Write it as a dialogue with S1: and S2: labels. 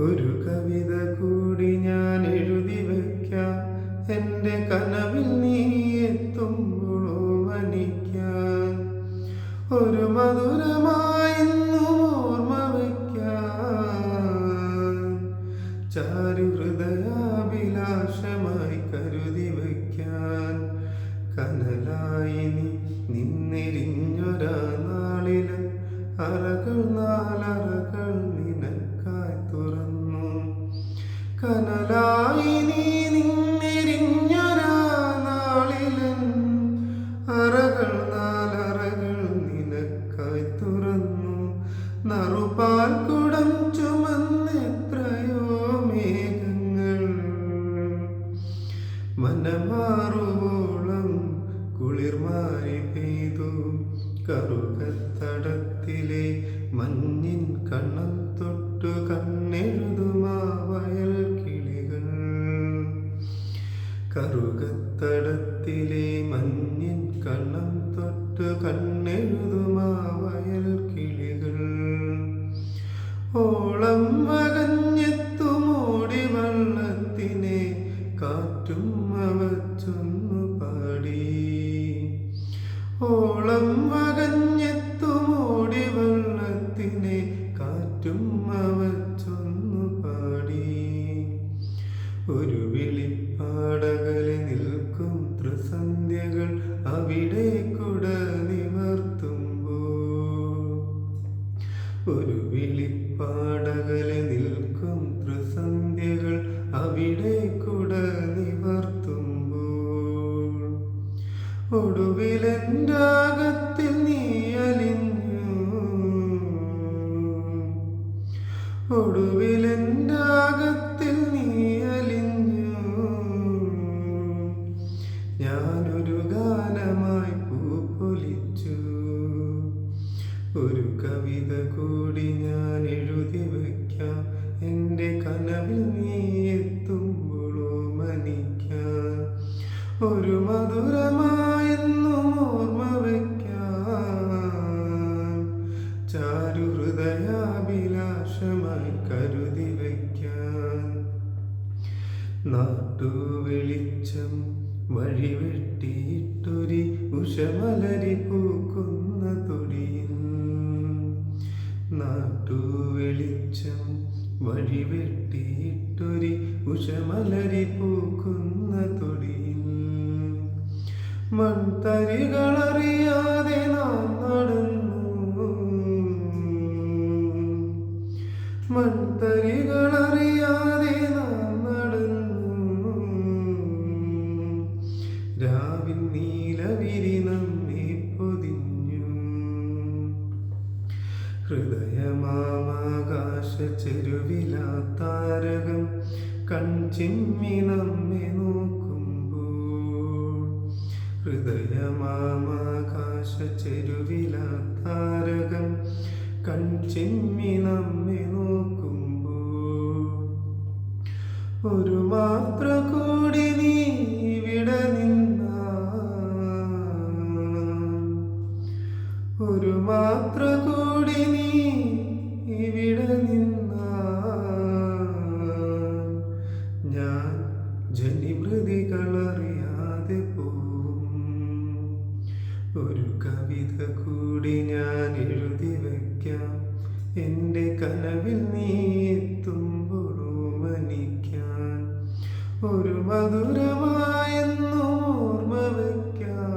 S1: ഒരു കവിത കൂടി ഞാൻ എഴുതി വയ്ക്കാം. എന്റെ കനവിൽ കനലായി നീ നിന്നെരിഞ്ഞൊരാ നാളിലൻ അറകൾ നാലറകൾ നിനക്കായി തുറന്നു. നറുപാൽ കുടം ചുമന്നെത്രയോ മേഘങ്ങൾ മനമാറുവോളം കുളിർമാരി പെയ്തു. കറുകത്തടത്തിലെ മഞ്ഞിൻ കണ്ണം തൊട്ടു കണ്ണെഴുതുമാ കറുകത്തടത്തിലെ മഞ്ഞിൻ കണ്ണം തൊട്ട് കണ്ണെഴുതുമാ വയൽ കിളികൾ. ഓളം വകഞ്ഞെത്തുമോടി വള്ളത്തിനെ കാറ്റും അവച്ചൊന്നു പാടി. ഓളം വകഞ്ഞെത്തുമോടി വള്ളത്തിനെ ഒരു വിളിപ്പാടകലെ നിൽക്കും ത്രിസന്ധ്യകൾ അവിടെ കുട നിവർത്തുമ്പോൾ. ഒടുവിലെന്റാകത്തിൽ നീ അലിഞ്ഞു. ഒടുവിലെന്റാകത്തിൽ എന്റെ കനവിൽ നീ എത്തുമ്പോഴോ മനിക്കാൻ. ഒരു മധുരമായെന്നും ഓർമ്മ വയ്ക്കാൻ ചാരു ഹൃദയാഭിലാഷമായി കരുതി വയ്ക്കാൻ നാട്ടു വെളിച്ചം വഴിവെട്ടിയിട്ടൊരു ഉഷമലരി പൂക്കുന്ന ഉഷമലരി പൂക്കുന്ന തൊടിയിൽ മൺതരികളറിയാതെ നാം നടന്നു. മൺതരികളറിയാതെ നാം നടന്നു. രാവിൻ നീലവിരി നമ്മെ പൊതിഞ്ഞു. ഹൃദയമാമാകാശ ചെരുവിലാ താരകം കൺചിമ്മി നമ്മെ നോക്കുമ്പോൾ ഹൃദയമാമാകാശ ചെരുവിലാ താരകം കൺചിമ്മി നമ്മെ നോക്കുമ്പോൾ ഒരു മാത്ര ഒരു മധുരമായെന്നു ഓർമ്മ വയ്ക്കാം